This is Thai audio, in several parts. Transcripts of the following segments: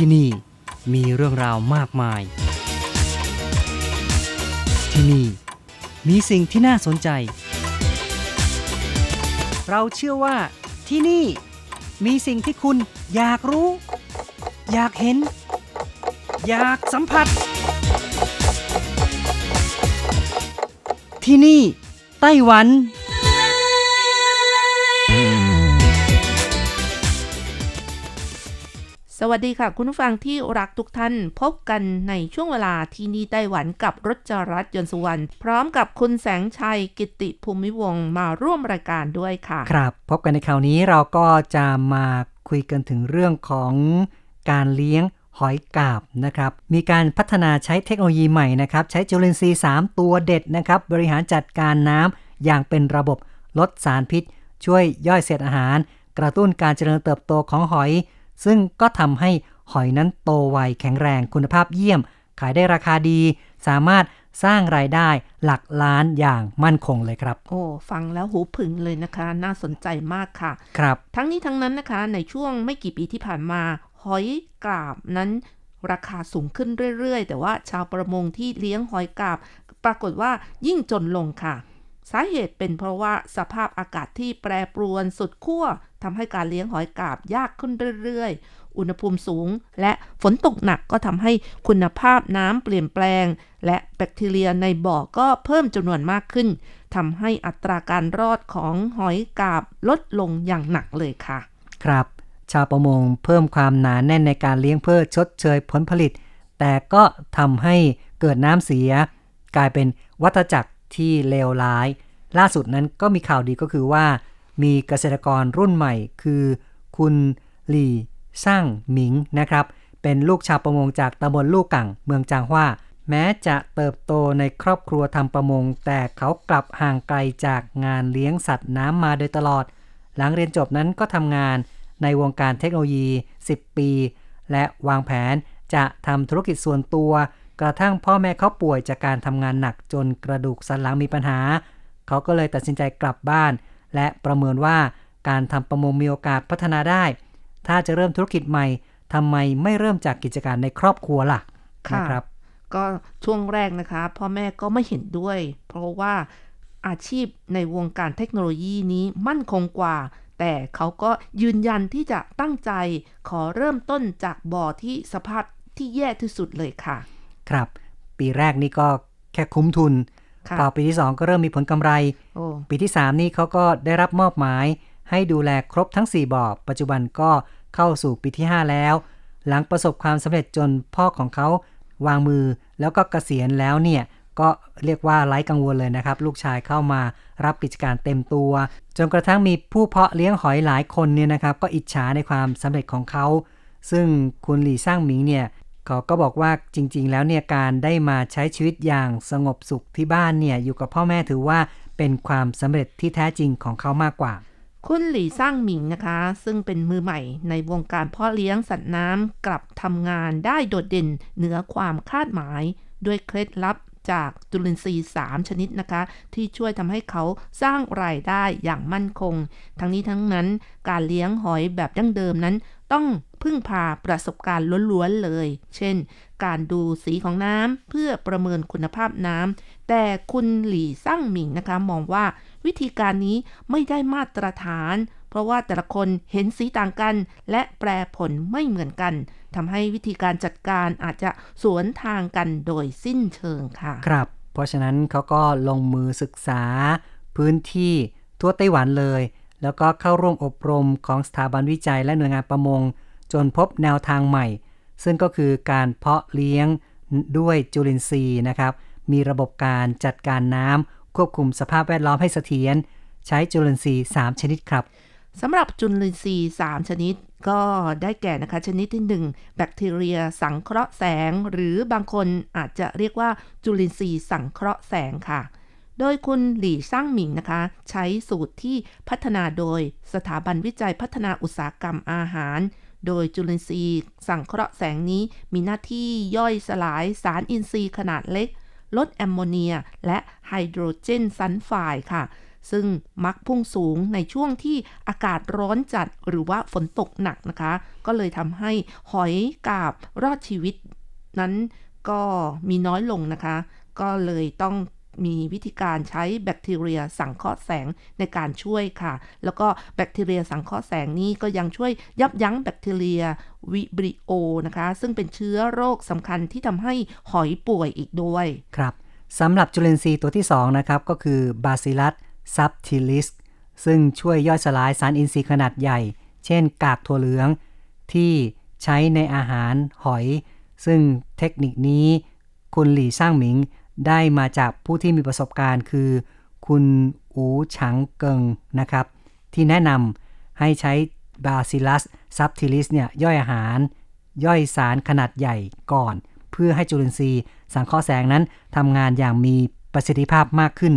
ที่นี่มีเรื่องราวมากมาย ที่นี่มีสิ่งที่น่าสนใจ เราเชื่อว่าที่นี่มีสิ่งที่คุณอยากรู้ อยากเห็น อยากสัมผัส ที่นี่ไต้หวัน สวัสดีค่ะ คุณผู้ฟังที่รักทุกท่านพบกันในช่วงเวลาที่นี่ไต้หวันกับรจรัสยนต์สุวรรณพร้อมกับคุณแสงชัยกิติภูมิวงมาร่วมรายการด้วยค่ะ ครับ พบกันในคราวนี้เราก็จะมาคุยกันถึงเรื่องของการเลี้ยงหอยกาบนะครับ มีการพัฒนาใช้เทคโนโลยีใหม่นะครับ ใช้จุลินทรีย์ 3 ตัวเด็ดนะครับ บริหารจัดการน้ำอย่างเป็นระบบลดสารพิษ ช่วยย่อยเศษอาหาร กระตุ้นการเจริญเติบโตของหอย ซึ่งก็ทำให้หอยนั้นโตไวแข็งแรงคุณภาพเยี่ยม ขายได้ราคาดี สามารถสร้างรายได้หลักล้านอย่างมั่นคงเลยครับ โอ้ฟังแล้วหูผึ่งเลยนะคะ น่าสนใจมากค่ะ ครับ ทั้งนี้ทั้งนั้นนะคะ ในช่วงไม่กี่ปีที่ผ่านมา หอยกราบนั้นราคาสูงขึ้นเรื่อยๆ แต่ว่าชาวประมงที่เลี้ยงหอยกราบ ปรากฏว่ายิ่งจนลงค่ะ สาเหตุเป็นเพราะว่าสภาพอากาศที่แปรปรวนสุดขั้วทำให้การเลี้ยงหอยกาบยากขึ้นเรื่อยๆ อุณหภูมิสูง และฝนตกหนักก็ทำให้คุณภาพน้ำเปลี่ยนแปลง และแบคทีเรียในบ่อก็เพิ่มจำนวนมากขึ้นทำให้อัตราการรอดของหอยกาบลดลงอย่างหนักเลยค่ะ ครับ ชาวประมงเพิ่มความหนาแน่นในการเลี้ยงเพื่อชดเชยผลผลิต แต่ก็ทำให้เกิดน้ำเสีย กลายเป็นวัฏจักร ที่เลวร้าย ล่าสุดนั้นก็มีข่าวดีก็คือว่า มีเกษตรกรรุ่นใหม่ คือ คุณหลี่ช่างหมิงนะครับ เป็นลูกชาวประมงจากตำบลลูกกังเมืองจางฮวาแม้จะเติบโตในครอบครัวทำประมง แต่เขากลับห่างไกลจากงานเลี้ยงสัตว์น้ำมาโดยตลอด หลังเรียนจบนั้นก็ทำงานในวงการเทคโนโลยี 10 ปี และวางแผนจะทำธุรกิจส่วนตัว กระทั่งพ่อแม่เขาป่วยจากการทำงานหนักจนกระดูกสันหลังมีปัญหา เขาก็เลยตัดสินใจกลับบ้าน และประเมินว่าการทำประมงมีโอกาสพัฒนาได้ ถ้าจะเริ่มธุรกิจใหม่ทำไมไม่เริ่มจากกิจการในครอบครัวล่ะค่ะนะครับ ก็ช่วงแรกนะคะพ่อแม่ก็ไม่เห็นด้วย เพราะว่าอาชีพในวงการเทคโนโลยีนี้มั่นคงกว่า แต่เขาก็ยืนยันที่จะตั้งใจขอเริ่มต้นจากบ่อที่สภาพที่แย่ที่สุดเลยค่ะ ครับ ปีแรกนี่ก็แค่คุ้มทุนค่ะพอปีที่ 2 ก็เริ่มมีผลกำไรโอ้ปีที่ 3 นี่เขาก็ได้รับมอบหมาย ให้ดูแลครบทั้ง 4บ่อปัจจุบันก็เข้าสู่ปีที่ 5 แล้ว หลังประสบความสำเร็จจนพ่อของเขาวางมือแล้วก็เกษียณแล้วเนี่ย ก็เรียกว่าไร้กังวลเลยนะครับ ลูกชายเข้ามารับกิจการเต็มตัว จนกระทั่งมีผู้เพาะเลี้ยงหอยหลายคนเนี่ยนะครับ ก็อิจฉาในความสำเร็จของเขา ซึ่งคุณหลี่ซ่างหมิงเนี่ย เขาก็บอกว่าจริง ๆ แล้วเนี่ยการได้มาใช้ชีวิตอย่างสงบสุขที่บ้านเนี่ยอยู่กับพ่อแม่ถือว่าเป็นความสำเร็จที่แท้จริงของเขามากกว่า คุณหลี่ซ่างหมิงนะคะ ซึ่งเป็นมือใหม่ในวงการพ่อเลี้ยงสัตว์น้ำกลับทำงานได้โดดเด่นเหนือความคาดหมาย ด้วยเคล็ดลับจากจุลินทรีย์ 3 ชนิดนะคะ ที่ช่วยทำให้เขาสร้างรายได้อย่างมั่นคง ทั้งนี้ทั้งนั้นการเลี้ยงหอยแบบดั้งเดิมนั้น ต้องพึ่งพาประสบการณ์ล้วนๆเลย เช่น การดูสีของน้ำเพื่อประเมินคุณภาพน้ำ แต่คุณหลี่ซั่งหมิงนะคะ มองว่าวิธีการนี้ไม่ได้มาตรฐาน เพราะว่าแต่ละคนเห็นสีต่างกัน และแปรผลไม่เหมือนกันทำให้วิธีการจัดการอาจจะสวนทางกันโดยสิ้นเชิงค่ะ ครับ เพราะฉะนั้นเขาก็ลงมือศึกษาพื้นที่ทั่วไต้หวันเลย แล้วก็เข้าร่วมอบรมของสถาบันวิจัยและหน่วยงานประมง จนพบแนวทางใหม่ ซึ่งก็คือการเพาะเลี้ยงด้วยจุลินทรีย์นะครับ มีระบบการจัดการน้ำควบคุมสภาพแวดล้อมให้เสถียรใช้จุลินทรีย์ 3 ชนิดครับสำหรับจุลินทรีย์ 3 ชนิดก็ได้แก่นะคะชนิดที่ 1 แบคทีเรียสังเคราะห์แสง หรือบางคนอาจจะเรียกว่าจุลินทรีย์สังเคราะห์แสงค่ะ โดยคุณหลี่ซ่างหมิงนะคะ ใช้สูตรที่พัฒนาโดยสถาบันวิจัยพัฒนาอุตสาหกรรมอาหาร โดยจุลินทรีย์สังเคราะห์แสงนี้มีหน้าที่ย่อยสลายสารอินทรีย์ขนาดเล็ก ลดแอมโมเนีย และไฮโดรเจนซัลไฟด์ค่ะ ซึ่งมักพุ่งสูงในช่วงที่อากาศร้อนจัดหรือว่าฝนตกหนักนะคะ ก็เลยทำให้หอยกาบรอดชีวิตนั้นก็มีน้อยลงนะคะ ก็เลยต้อง มีวิธีการใช้แบคทีเรียสังเคราะห์แสงในการช่วยค่ะ แล้วก็แบคทีเรียสังเคราะห์แสงนี้ก็ยังช่วยยับยั้งแบคทีเรียวิบริโอนะคะ ซึ่งเป็นเชื้อโรคสำคัญที่ทำให้หอยป่วยอีกด้วย ครับสำหรับจุลินทรีย์ตัวที่ 2 นะครับ ก็คือ Bacillus subtilis ซึ่งช่วยย่อยสลายสารอินทรีย์ขนาดใหญ่ เช่นกากถั่วเหลือง ที่ใช้ในอาหารหอย ซึ่งเทคนิคนี้คุณหลี่ซ่างหมิง ได้มาจากผู้ที่มีประสบการณ์คือ คุณอูฉังเกิงนะครับ ที่แนะนำให้ใช้ Bacillus subtilis เนี่ยย่อยอาหาร ย่อยสารขนาดใหญ่ก่อน เพื่อให้จุลินทรีย์สังเคราะห์แสงนั้นทำงานอย่างมีประสิทธิภาพมากขึ้น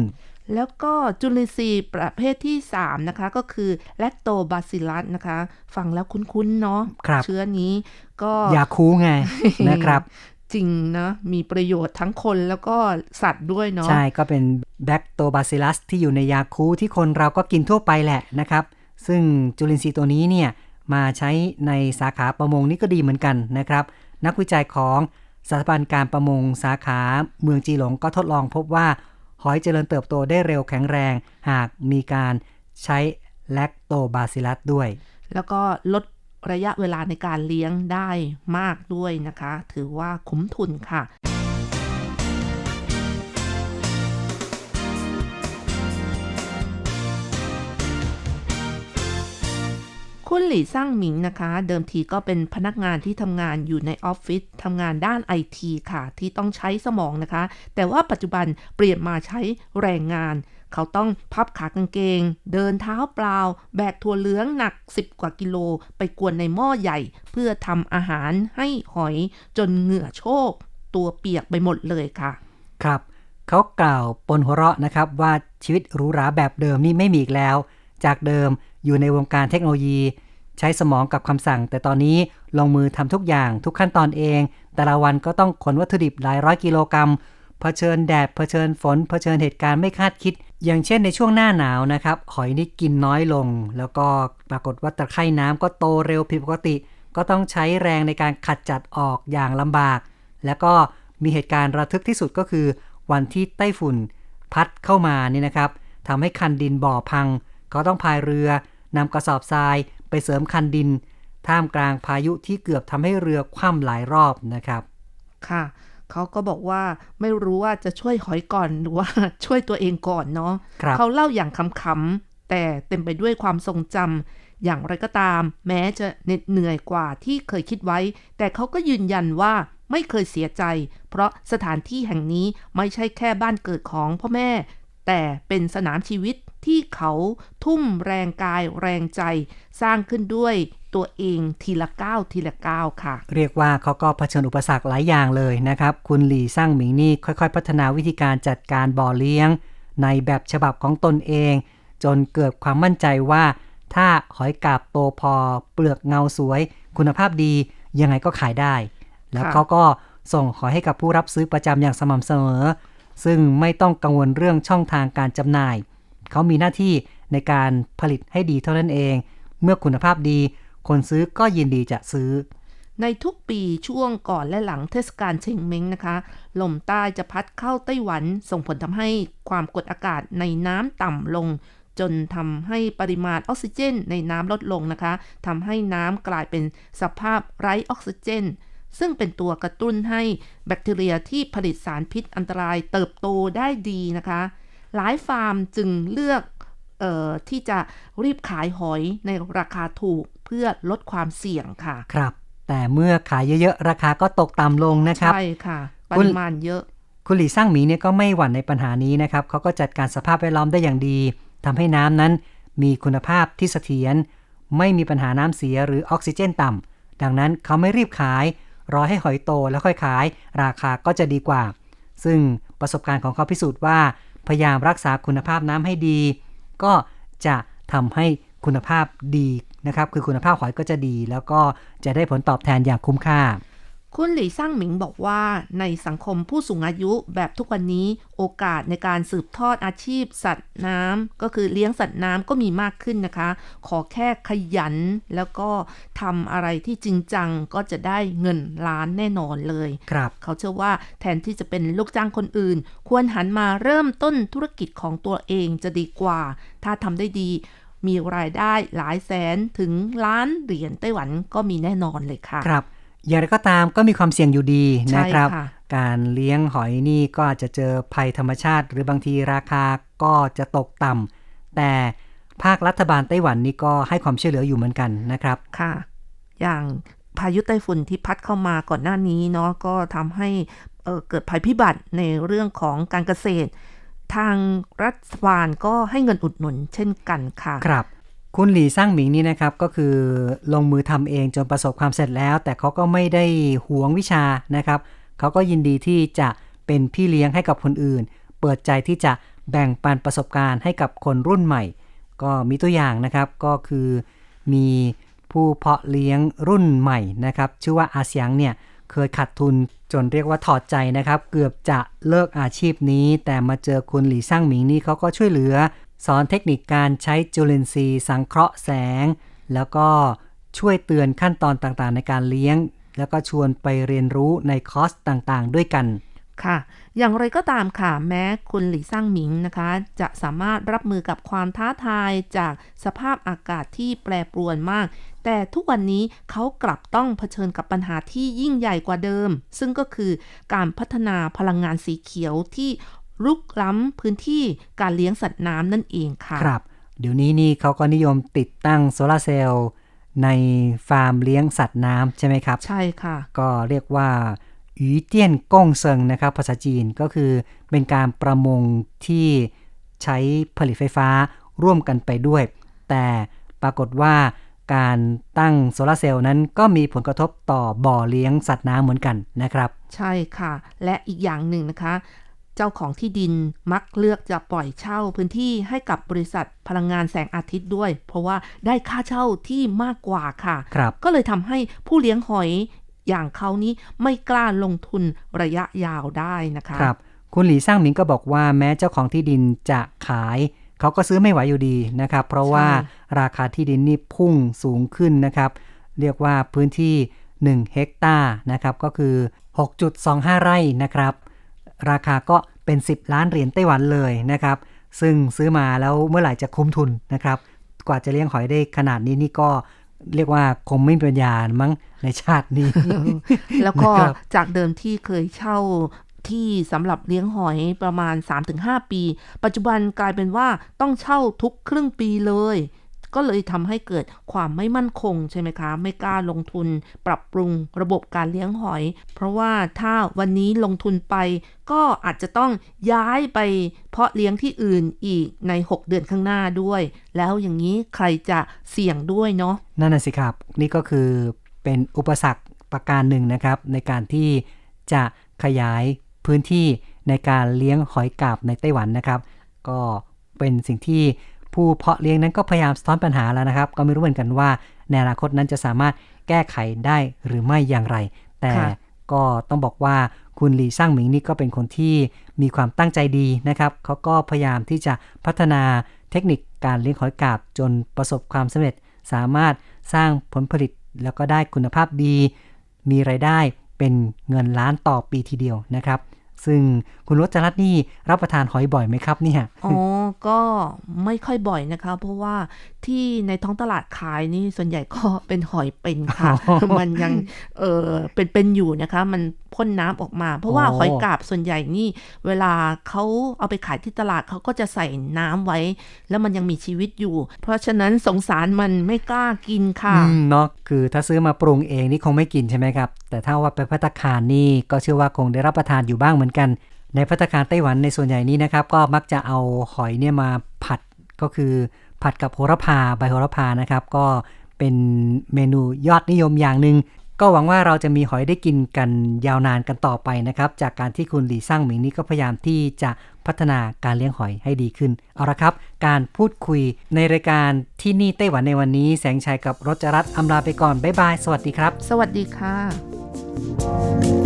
แล้วก็จุลินทรีย์ประเภทที่ 3 นะคะ ก็คือแลคโตบาซิลัสนะคะ ฟังแล้วคุ้นๆเนาะครับเชื้อนี้ก็ยาคูไงนะครับ จริงนะ มีประโยชน์ทั้งคนแล้วก็สัตว์ด้วยเนาะใช่ก็เป็นแบคโตบาซิลัสที่อยู่ในยาคูที่คนเราก็กินทั่วไปแหละนะครับ ซึ่งจุลินทรีย์ตัวนี้เนี่ยมาใช้ในสาขาประมงนี่ก็ดีเหมือนกันนะครับ นักวิจัยของสถาบันการประมงสาขาเมืองจีหลงก็ทดลองพบว่า หอยเจริญเติบโตได้เร็วแข็งแรง หากมีการใช้แลคโตบาซิลัสด้วย แล้วก็ลด ระยะเวลาในการเลี้ยงได้มากด้วยนะคะ ถือว่าคุ้มทุนค่ะคุณหลี่ซ่างหมิงนะคะ เดิมทีก็เป็นพนักงานที่ทำงานอยู่ในออฟฟิศทำงานด้านไอทีค่ะ ที่ต้องใช้สมองนะคะ แต่ว่าปัจจุบันเปลี่ยนมาใช้แรงงาน เขาต้องพับขากางเกง เดินเท้าเปล่า แบกถั่วเหลืองหนัก 10 กว่ากิโล ไปกวนในหม้อใหญ่ เพื่อทำอาหารให้หอยจนเหงื่อโชก ตัวเปียกไปหมดเลยค่ะ ครับ เขากล่าวปนหัวเราะนะครับว่าชีวิตหรูหราแบบเดิมนี่ไม่มีอีกแล้ว จากเดิมอยู่ในวงการเทคโนโลยี ใช้สมองกับคำสั่ง แต่ตอนนี้ลงมือทำทุกอย่างทุกขั้นตอนเอง แต่ละวันก็ต้องขนวัตถุดิบหลายร้อยกิโลกรัม เผชิญแดดเผชิญฝนเผชิญเหตุการณ์ไม่คาดคิด อย่างเช่นในช่วงหน้าหนาวนะครับ หอยนี่กินน้อยลง แล้วก็ปรากฏว่าตะไคร่น้ำก็โตเร็วผิดปกติ ก็ต้องใช้แรงในการขัดจัดออกอย่างลำบาก แล้วก็มีเหตุการณ์ระทึกที่สุดก็คือ วันที่ไต้ฝุ่นพัดเข้ามานี่นะครับทำให้คันดินบ่อพังเขาต้องพายเรือนำกระสอบทรายไปเสริมคันดิน ท่ามกลางพายุที่เกือบทำให้เรือคว่ำหลายรอบนะครับ ค่ะ เขาก็บอกว่าไม่รู้ว่าจะช่วยหอยก่อนหรือว่าช่วยตัวเองก่อนเนาะครับเขาเล่าอย่างขำๆแต่เต็มไปด้วยความทรงจำอย่างไรก็ตาม แม้จะเหน็ดเหนื่อยกว่าที่เคยคิดไว้ แต่เขาก็ยืนยันว่าไม่เคยเสียใจ เพราะสถานที่แห่งนี้ไม่ใช่แค่บ้านเกิดของพ่อแม่ แต่เป็นสนามชีวิตที่เขาทุ่มแรงกายแรงใจ สร้างขึ้นด้วยตัวเองทีละก้าวทีละก้าวค่ะ เรียกว่าเขาก็เผชิญอุปสรรคหลายอย่างเลยนะครับ คุณหลี่ซ่างหมิงนี่ค่อยๆ พัฒนาวิธีการจัดการบ่อเลี้ยง ในแบบฉบับของตนเอง จนเกิดความมั่นใจว่า ถ้าหอยกาบโตพอ เปลือกเงาสวย คุณภาพดียังไงก็ขายได้ แล้วเขาก็ส่งหอยให้กับผู้รับซื้อประจำอย่างสม่ำเสมอ ซึ่งไม่ต้องกังวลเรื่องช่องทางการจำหน่าย เขามีหน้าที่ในการผลิตให้ดีเท่านั้นเอง เมื่อคุณภาพดี คนซื้อก็ยินดีจะซื้อ ในทุกปีช่วงก่อนและหลังเทศกาลเชงเม้งนะคะ ลมใต้จะพัดเข้าไต้หวันส่งผลทำให้ความกดอากาศในน้ำต่ำลงจนทำให้ปริมาณออกซิเจนในน้ำลดลงนะคะทำให้น้ำกลายเป็นสภาพไร้ออกซิเจน ซึ่งเป็นตัวกระตุ้นให้แบคทีเรียที่ผลิตสารพิษอันตรายเติบโตได้ดีนะคะ หลายฟาร์มจึงเลือกเอ่อที่จะรีบขายหอยในราคาถูกเพื่อลดความเสี่ยงค่ะ ครับ แต่เมื่อขายเยอะๆ ราคาก็ตกต่ำลงนะครับ ใช่ค่ะปคุณริมาณเยอะ คุณหลี่ซ่างหมีเนี่ยก็ไม่หวั่นในปัญหานี้นะครับเขาก็จัดการสภาพแวดล้อมได้อย่างดีทำให้น้ำนั้นมีคุณภาพที่เสถียรไม่มีปัญหาน้ำเสียหรือออกซิเจนต่ำดังนั้นเขาไม่รีบขาย รอให้หอยโตแล้วค่อยขาย ราคาก็จะดีกว่า ซึ่งประสบการณ์ของเขาพิสูจน์ว่า พยายามรักษาคุณภาพน้ำให้ดี ก็จะทำให้คุณภาพดีนะครับ คือคุณภาพหอยก็จะดี แล้วก็จะได้ผลตอบแทนอย่างคุ้มค่า คุณหลี่ซ่างหมิงบอกว่าในสังคมผู้สูงอายุแบบทุกวันนี้โอกาสในการสืบทอดอาชีพสัตว์น้ำก็คือเลี้ยงสัตว์น้ำก็มีมากขึ้นนะคะ ขอแค่ขยันแล้วก็ทำอะไรที่จริงจังก็จะได้เงินล้านแน่นอนเลยครับ เขาเชื่อว่าแทนที่จะเป็นลูกจ้างคนอื่น ควรหันมาเริ่มต้นธุรกิจของตัวเองจะดีกว่า ถ้าทำได้ดีมีรายได้หลายแสนถึงล้านเหรียญไต้หวันก็มีแน่นอนเลยค่ะครับ อย่างไรก็ตามก็มีความเสี่ยงอยู่ดีใช่นะครับค่ะการเลี้ยงหอยนี่ก็อาจจะเจอภัยธรรมชาติ หรือบางทีราคาก็จะตกต่ำแต่ภาครัฐบาลไต้หวันนี่ก็ให้ความช่วยเหลืออยู่เหมือนกันนะครับค่ะ อย่างพายุไต้ฝุ่นที่พัดเข้ามาก่อนหน้านี้เนาะก็ทำให้เอ่อเกิดภัยพิบัติในเรื่องของการเกษตร ทางรัฐบาลก็ให้เงินอุดหนุนเช่นกันค่ะครับ คุณหลีซ่างหมิงนี่นะครับก็คือลงมือทำเองจนประสบความสำเร็จแล้ว แต่เขาก็ไม่ได้หวงวิชานะครับเขาก็ยินดีที่จะเป็นพี่เลี้ยงให้กับคนอื่น เปิดใจที่จะแบ่งปันประสบการณ์ให้กับคนรุ่นใหม่ ก็มีตัวอย่างนะครับก็คือมีผู้เพาะเลี้ยงรุ่นใหม่นะครับชื่อว่าอาเซียงเนี่ยเคยขาดทุนจนเรียกว่าถอดใจนะครับ เกือบจะเลิกอาชีพนี้ แต่มาเจอคุณหลีซ่างหมิงนี่เขาก็ช่วยเหลือ สอนเทคนิคการใช้จุลินทรีย์สังเคราะห์แสง แล้วก็ช่วยเตือนขั้นตอนต่างๆ ในการเลี้ยง แล้วก็ชวนไปเรียนรู้ในคอร์สต่างๆ ด้วยกันค่ะ อย่างไรก็ตามค่ะ แม้คุณหลี่ซ่างหมิงนะคะ จะสามารถรับมือกับความท้าทายจากสภาพอากาศที่แปรปรวนมาก แต่ทุกวันนี้เขากลับต้องเผชิญกับปัญหาที่ยิ่งใหญ่กว่าเดิม ซึ่งก็คือการพัฒนาพลังงานสีเขียวที่ รุกล้ำพื้นที่การเลี้ยงสัตว์น้ำนั่นเองค่ะ ครับ เดี๋ยวนี้นี่เขาก็นิยมติดตั้งโซลาร์เซลล์ในฟาร์มเลี้ยงสัตว์น้ำใช่ไหมครับ ใช่ค่ะ ก็เรียกว่าหยีเตี้ยนก้งเซิงนะครับ ภาษาจีนก็คือเป็นการประมงที่ใช้ผลิตไฟฟ้าร่วมกันไปด้วย แต่ปรากฏว่าการตั้งโซลาร์เซลล์นั้นก็มีผลกระทบต่อบ่อเลี้ยงสัตว์น้ำเหมือนกันนะครับ ใช่ค่ะ และอีกอย่างหนึ่งนะคะ เจ้าของที่ดินมักเลือกจะปล่อยเช่าพื้นที่ให้กับบริษัทพลังงานแสงอาทิตย์ด้วย เพราะว่าได้ค่าเช่าที่มากกว่าค่ะครับก็เลยทำให้ผู้เลี้ยงหอยอย่างเขานี้ไม่กล้าลงทุนระยะยาวได้นะคะครับคุณหลีซ่างหมิงก็บอกว่าแม้เจ้าของที่ดินจะขาย เขาก็ซื้อไม่ไหวอยู่ดีนะครับ เพราะว่าใช่ราคาที่ดินนี่พุ่งสูงขึ้นนะครับ เรียกว่าพื้นที่ 1 เฮกตาร์นะครับก็คือ 6.25 ไร่นะครับ ราคาก็เป็น 10 ล้านเหรียญไต้หวันเลยนะครับ ซึ่งซื้อมาแล้วเมื่อไหร่จะคุ้มทุนนะครับ กว่าจะเลี้ยงหอยได้ขนาดนี้นี่ก็เรียกว่าคงไม่มีปัญญามั้งในชาตินี้ แล้วก็นะครับจากเดิมที่เคยเช่าที่สำหรับเลี้ยงหอยประมาณ 3-5 ปี ปัจจุบันกลายเป็นว่าต้องเช่าทุกครึ่งปีเลย ก็เลยทำให้เกิดความไม่มั่นคงใช่ไหมคะ ไม่กล้าลงทุนปรับปรุงระบบการเลี้ยงหอย เพราะว่าถ้าวันนี้ลงทุนไป ก็อาจจะต้องย้ายไปเพาะเลี้ยงที่อื่นอีกใน 6 เดือนข้างหน้าด้วย แล้วอย่างนี้ใครจะเสี่ยงด้วยเนาะนั่นน่ะสิครับ นี่ก็คือเป็นอุปสรรคประการหนึ่งนะครับ ในการที่จะขยายพื้นที่ในการเลี้ยงหอยกาบในไต้หวันนะครับ ก็เป็นสิ่งที่ ผู้เพาะเลี้ยงนั้นก็พยายามสะท้อนปัญหาแล้วนะครับ ก็ไม่รู้เหมือนกันว่าในอนาคตนั้นจะสามารถแก้ไขได้หรือไม่อย่างไร แต่ก็ต้องบอกว่าคุณหลีซ่างหมิงนี่ก็เป็นคนที่มีความตั้งใจดีนะครับเขาก็พยายามที่จะพัฒนาเทคนิคการเลี้ยงหอยกาบจนประสบความสำเร็จ สามารถสร้างผลผลิตแล้วก็ได้คุณภาพดี มีไรายได้เป็นเงินล้านต่อปีทีเดียวนะครับ ซึ่งคุณรสจรัตนี่รับประทานหอยบ่อยไหมครับเนี่ย อ๋อ ก็ไม่ค่อยบ่อยนะคะ เพราะว่าที่ในท้องตลาดขายนี่ส่วนใหญ่ก็เป็นหอยเป็นค่ะอ๋อมันยังเออเป็นเป็นอยู่นะคะ มันพ่นน้ำออกมา เพราะว่าอ๋อหอยกาบส่วนใหญ่นี่ เวลาเขาเอาไปขายที่ตลาดเขาก็จะใส่น้ำไว้ แล้วมันยังมีชีวิตอยู่ เพราะฉะนั้นสงสารมันไม่กล้ากินค่ะอืมเนาะคือถ้าซื้อมาปรุงเองนี่คงไม่กินใช่ไหมครับ แต่ถ้าว่าไปพัตตาคารนี่ก็เชื่อว่าคงได้รับประทานอยู่บ้างเหมือนกัน ในพัตตาคารไต้หวันในส่วนใหญ่นี้นะครับ ก็มักจะเอาหอยเนี่ยมาผัดก็คือ ผัดกับโหระพาใบโหระพานะครับ ก็เป็นเมนูยอดนิยมอย่างหนึ่งก็หวังว่าเราจะมีหอยได้กินกันยาวนานกันต่อไปนะครับ จากการที่คุณหลีซ่างหมิงนี่ก็พยายามที่จะพัฒนาการเลี้ยงหอยให้ดีขึ้น เอาละครับ การพูดคุยในรายการที่นี่ไต้หวันในวันนี้ แสงชัยกับรจรัตอำลาไปก่อน บ๊ายบาย สวัสดีครับ สวัสดีค่ะค่ะ